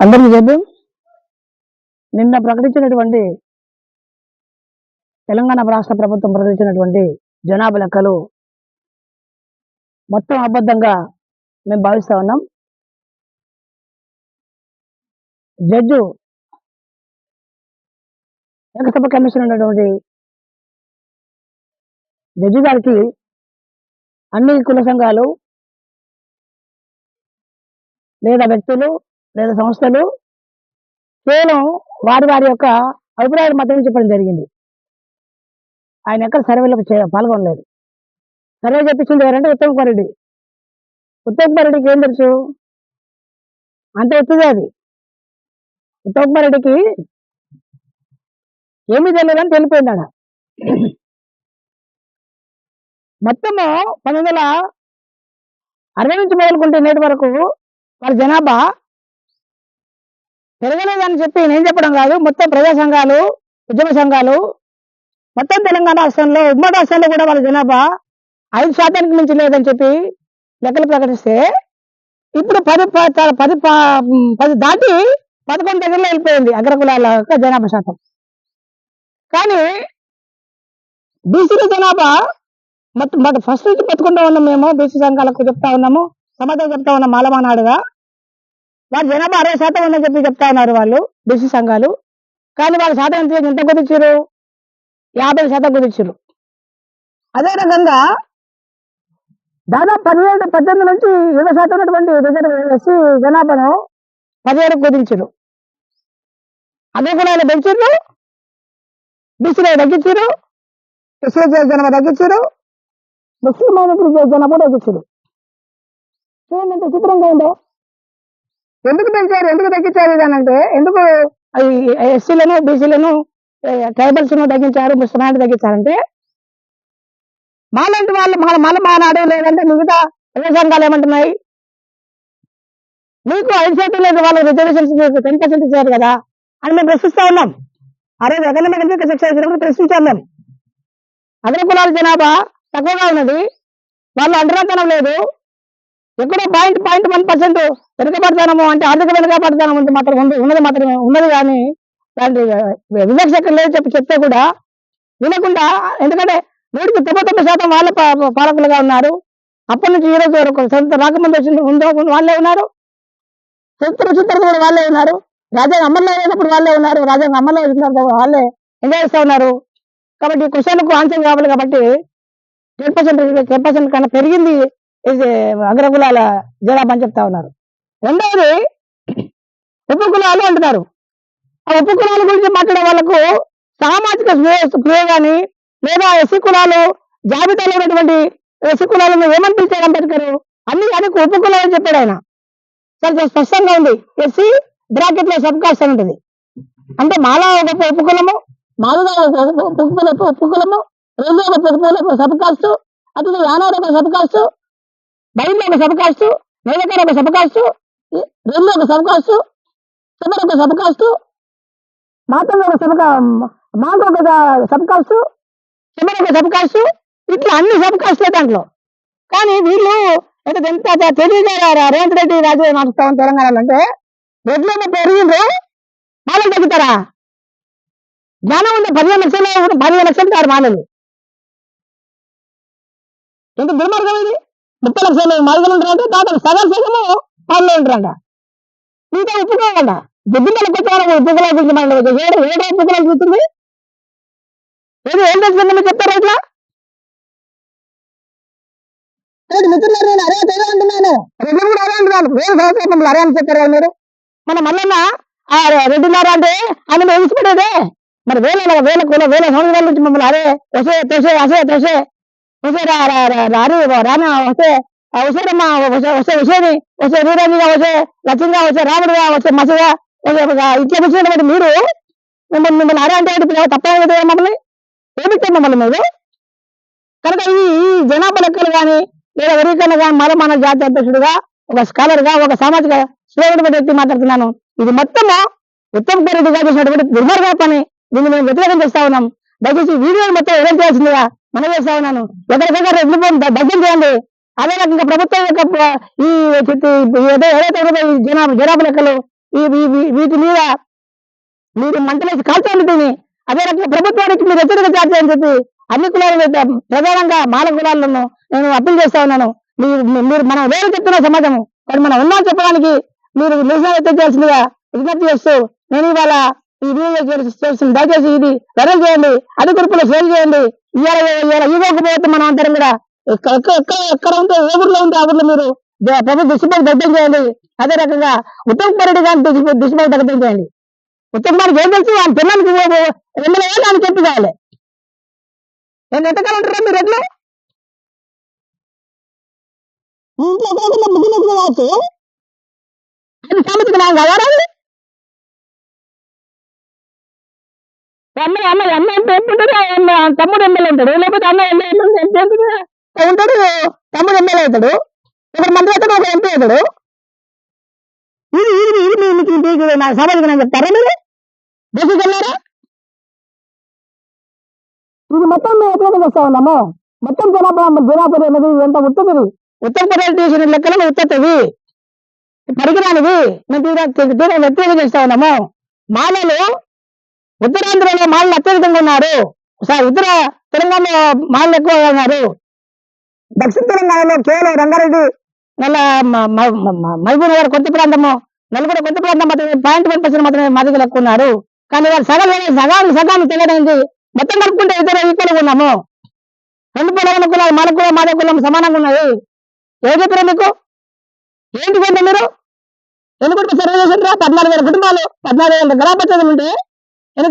అందరికీ చెప్పాం నిన్న ప్రకటించినటువంటి తెలంగాణ రాష్ట్ర ప్రభుత్వం ప్రకటించినటువంటి జనాభా లెక్కలు మొత్తం అబద్ధంగా మేము భావిస్తూ ఉన్నాం. జడ్జు ఏకసభ కమిషన్ ఉన్నటువంటి జడ్జి గారికి అన్ని కుల సంఘాలు లేదా వ్యక్తులు లేదా సంస్థలు కేవలం వారి వారి యొక్క అభిప్రాయాలు మాత్రమే చెప్పడం జరిగింది. ఆయన ఎక్కడ సర్వేలకు పాల్గొనలేదు. సర్వే చెప్పించింది ఎవరంటే ఉత్తమ్ కుమార్ రెడ్డి. ఉత్తమ్ కుమార్ రెడ్డికి ఏం తెలుసు? అంత ఎత్తుదే అది. ఉత్తమ్ కుమార్ రెడ్డికి ఏమీ తెలియదని తెలిపోయింది ఆడ. మొత్తము పంతొమ్మిది వందల అరవై నుంచి మొదలుకుంటే నేటి వరకు వాళ్ళ జనాభా పెరగలేదని చెప్పి నేను చెప్పడం కాదు. మొత్తం ప్రజా సంఘాలు ఉద్యమ సంఘాలు మొత్తం తెలంగాణ రాష్ట్రంలో ఉమ్మడి రాష్ట్రంలో కూడా వాళ్ళ జనాభా ఐదు శాతానికి మించి లేదని చెప్పి లెక్కలు ప్రకటిస్తే ఇప్పుడు పది ప- పది ప- పది దాటి పదకొండు దగ్గరలో వెళ్ళిపోయింది అగ్రకులాల యొక్క జనాభా శాతం. కానీ బీసీల జనాభా మొత్తం ఫస్ట్ నుంచి పెట్టుకుంటూ ఉన్నాం మేము. బీసీ సంఘాలకు చెప్తా ఉన్నాము. సమాధానం చెప్తా ఉన్నాం మాలమానాడుగా. వారి జనాభా అరవై శాతం ఉందని చెప్పి చెప్తా ఉన్నారు వాళ్ళు బీసీ సంఘాలు. కానీ వాళ్ళ శాతం ఎంత ఎంత కుదించారు యాభై శాతం కుదించారు అదే రకంగా దాదాపు పదిహేడు పద్దెనిమిది నుంచి ఇరవై శాతం ఉన్నటువంటి రిజర్వ్ ఎస్సీ జనాభాను పదిహేడు కుదించారు అదే కులాలు పెంచారు బీసీలో తగ్గించారు ఎస్సీ జనాభా తగ్గించారు ముస్లిం మైనారిటీ జనాభా తగ్గించారు చూడండి చిత్రంగా ఉందో. ఎందుకు పెంచారు? ఎందుకు తగ్గించారు ఇదనంటే ఎందుకు ఎస్సీలను బీసీలను ట్రైబల్స్ను తగ్గించారు ముస్లిం తగ్గించారంటే మాలాంటి వాళ్ళు మన మన మానాడు లేదంటే మిగతా సంఘాలు ఏమంటున్నాయి? మీకు ఐదు లేదు వాళ్ళు రిజర్వేషన్స్ మీకు టెన్ పర్సెంట్ ఇచ్చారు కదా అని మేము ప్రశ్నిస్తా ఉన్నాం. అరే ఎకనామిక్ ఎడ్యుకేషన్ సెక్షన్ ఇచ్చినప్పుడు ప్రశ్నించాం మేము. అగ్ర కులాల జనాభా తక్కువగా ఉన్నది వాళ్ళు అండరాతనం లేదు ఎక్కడో పాయింట్ పాయింట్ వన్ పర్సెంట్ వెనుకబడతానము అంటే ఆర్థిక వెనుకబడతానం అంటే మాత్రం ఉంది. ఉన్నది మాత్రమే ఉన్నది కానీ దాంట్లో వివక్ష ఎక్కడ లేదు చెప్పి చెప్తే కూడా వినకుండా ఎందుకంటే నూటికి తొంభై తొమ్మిది శాతం వాళ్ళ పాలకులుగా ఉన్నారు. అప్పటి నుంచి ఈరోజు వరకు సొంత రాకముందు వచ్చింది ఉందో వాళ్ళే ఉన్నారు. సొంత వచ్చిన కూడా వాళ్ళే ఉన్నారు. రాజ్యాంగ అమల్లో అయినప్పుడు వాళ్ళే ఉన్నారు. రాజ్యాంగ అమల్లో వచ్చిన వాళ్ళే ఎంజాయ్ చేస్తా ఉన్నారు. కాబట్టి క్వశ్చన్కు ఆన్సర్ కావాలి కాబట్టి టెన్ పర్సెంట్ టెన్ పర్సెంట్ కన్నా పెరిగింది అగ్రకులాల జనాభా అని చెప్తా ఉన్నారు. రెండవది ఉపకులాలు అంటున్నారు. ఆ ఉపకులాల గురించి మాట్లాడే వాళ్ళకు సామాజిక క్రియ కానీ లేదా ఎస్సీ కులాలు జాబితాలో ఉన్నటువంటి ఎస్సీ కులాలను ఏమని పిలిచారు అంబేద్కర్? అన్ని కానీ ఉపకులాలు అని చెప్పాడు ఆయన. చాలా చాలా స్పష్టంగా ఉంది. ఎస్సీ బ్రాకెట్లో సబ్ కాస్ట్ అని ఉంటుంది. అంటే మాలా ఒక ఉప- ఉపకులము మాలుగా ఉప- కులము ఉపకులము రెండు ఒక ఉపకుల సబ్ కాస్ట్ అతను యానాడు ఒక సబ్ కాస్ట్ బయలు ఒక సబ్ కాస్ట్ నేలకర ఒక సబ్ కాస్ట్ రెండు ఒక సబ్ కాస్ట్ సుమర్ ఒక సబ్ కాస్ట్ మాతలు ఒక సబ్ మాకు ఒక సబ్ కాస్ట్ సుమర్ ఒక సబ్ ఇట్లా అన్ని సబ్ దాంట్లో. కానీ వీళ్ళు అంటే ఎంత తెలియగా రేవంత్ రెడ్డి రాజు నడుస్తామని తెలంగాణలో అంటే రెడ్లు పెరిగిండ్రు మాలలు తగ్గుతారా? జ్ఞానం ఉంది పదిహేను లక్షలు పదిహేను లక్షలు కాదు మాలలు. ఎంత దుర్మార్గం ఇది? ముప్పై లక్షలు మాలలు ఉంటారంటే దాంట్లో సగం సగము మాలలో ఉంటారంట. ఇంకా ఉప్పుకోవాలంట దిబ్బిందల గురించి మనం ఏడు ఏడు ఉప్పుకోవాలి చూస్తుంది ఏది ఏం తెలుస్తుందని చెప్తారా ఇట్లా లేదు మిత్రులారా, నేను అరే తెగ అంటున్నాను. రెడ్డి కూడా అరే అంటున్నాను. వేరే సంవత్సరం అరే అని చెప్పారు మీరు. మన మల్లన్న ఆ రెడ్డినారా అంటే ఆయన మేము విసిపెట్టేదే మరి వేల వేల వేల సంవత్సరాల నుంచి మమ్మల్ని అరే వసే తోసే అసే తోసే. వసే రా రా రా రానా వస్తే వసేరమ్మ వసే వసే వసేని వసే వీరాజుగా వసే లక్ష్యంగా వచ్చే రాముడుగా వచ్చే మసగా ఒక ఇట్లా వచ్చినటువంటి మీరు మిమ్మల్ని మిమ్మల్ని అరే అంటే తప్ప మమ్మల్ని ఏమిచ్చారు మమ్మల్ని మీరు కనుక ఈ ఈ జనాభా లెక్కలు కానీ లేదా వర్గీకరణ కానీ మరో మన జాతి అధ్యక్షుడుగా ఒక స్కాలర్గా ఒక సామాజిక సేవకుడు వ్యక్తి మాట్లాడుతున్నాను ఇది మొత్తము ఉత్తమ్ కుమార్ రెడ్డి గారు చేసినటువంటి దుర్మార్గ పని దీన్ని మేము వ్యతిరేకం చేస్తా ఉన్నాం దయచేసి ఈ వీడియోని మొత్తం ఎవరు చేయాల్సిందిగా మనం చేస్తా ఉన్నాను. ఎక్కడికక్కడ రెడ్లు దగ్గర చేయండి. అదే రకంగా ప్రభుత్వం యొక్క ఈ ఏదో ఏదైతే ఉన్నదో ఈ జనాభా జనాభా లెక్కలు ఈ వీటి మీద మీరు మంటలేసి కాల్చండి దీన్ని. అదే రకంగా ప్రభుత్వానికి మీరు హెచ్చరిక జారీ అని చెప్పి అన్ని కులాలను ప్రధానంగా మాల కులాలను నేను అప్పీల్ చేస్తా ఉన్నాను. మీరు మీరు మనం వేరే చెప్తున్న సమాజం కానీ మనం ఉన్నాం చెప్పడానికి మీరు నిరసన వ్యక్తం చేయాల్సిందిగా విజ్ఞప్తి చేస్తూ నేను ఇవాళ ఈ వీడియో చేసి- చేస్తుంది దయచేసి ఇది వైరల్ చేయండి. అది గ్రూపులో షేర్ చేయండి. ఇవాళ ఇవాళ ఈగోకు పోతే మనం అందరం కూడా ఎక్క- ఎక్క- ఎక్కడ ఎక్కడ ఉంటే ఏ ఊర్లో ఉంటే ఆ ఊర్లో మీరు ద- ప్రభు దుష్టిపడి దగ్గర చేయండి. అదే రకంగా ఉత్తమ్ కుమార్ రెడ్డి గారిని దుష్టి దుష్టిపడి దగ్గర చేయండి. ఉత్తమ్ కుమార్కి ఏం తెలుసు? ఆయన పిల్లలకి ఎమ్మెల్యే ఏళ్ళు అని చెప్పి కావాలి నేను ఎంతకాలం ఉంటారా మీరు ఎట్లా ఇంట్లో బిజినెస్ కావచ్చు? అది సామెతకు నాకు అమ్మాయి అమ్మాయి అమ్మాయి అమ్మాయి తమ్ముడు ఎమ్మెల్యే ఉంటాడు లేకపోతే అమ్మాయి ఎమ్మెల్యే ఉంటుంది ఉంటాడు తమ్ముడు ఎమ్మెల్యే అవుతాడు ఒకడు మంత్రి అవుతాడు ఒక ఎంపీ అవుతాడు ఇది ఇది ఇది మీకు నా సామాజిక నేను చెప్తారా మీరు వెళ్ళారా ఇది మొత్తం మేము ఎట్లా చేస్తా ఉన్నాము మొత్తం జనాభా జనాభా అనేది ఎంత ఉత్తది ఉత్తర ప్రదేశ్ చేసిన లెక్కలు ఉత్తది పరికరానివి మేము తీరా తీరా వ్యక్తిగతం చేస్తా ఉన్నాము మాలలు ఉత్తరాంధ్రలో మాలలు అత్యధికంగా ఉన్నారు. సార్ ఉత్తర తెలంగాణలో మాలలు ఎక్కువగా ఉన్నారు. దక్షిణ తెలంగాణలో కేవలం రంగారెడ్డి. నల్ల మహబూబ్ నగర్ కొత్త ప్రాంతము నలుగురు కొత్త ప్రాంతం మాత్రమే పాయింట్ వన్ పర్సెంట్ మాత్రమే మాదిగలు ఎక్కువ ఉన్నారు. కానీ వాళ్ళు సగం సగాలు సగాలు తెలియడానికి మొత్తం కలుపుకుంటే ఇద్దరు ఈక్వల్ ఉన్నాము. రెండు పొలాల కులాలు మన కులం మాదే కులం సమానంగా ఉన్నాయి. ఏం చెప్పారు మీకు? ఏంటి కొంటే మీరు? ఎన్ని కుటుంబ సర్వే చేసిండ్రా పద్నాలుగు వేల కుటుంబాలు పద్నాలుగు వేల గ్రామ పంచాయతీలు ఉంటే ఎన్ని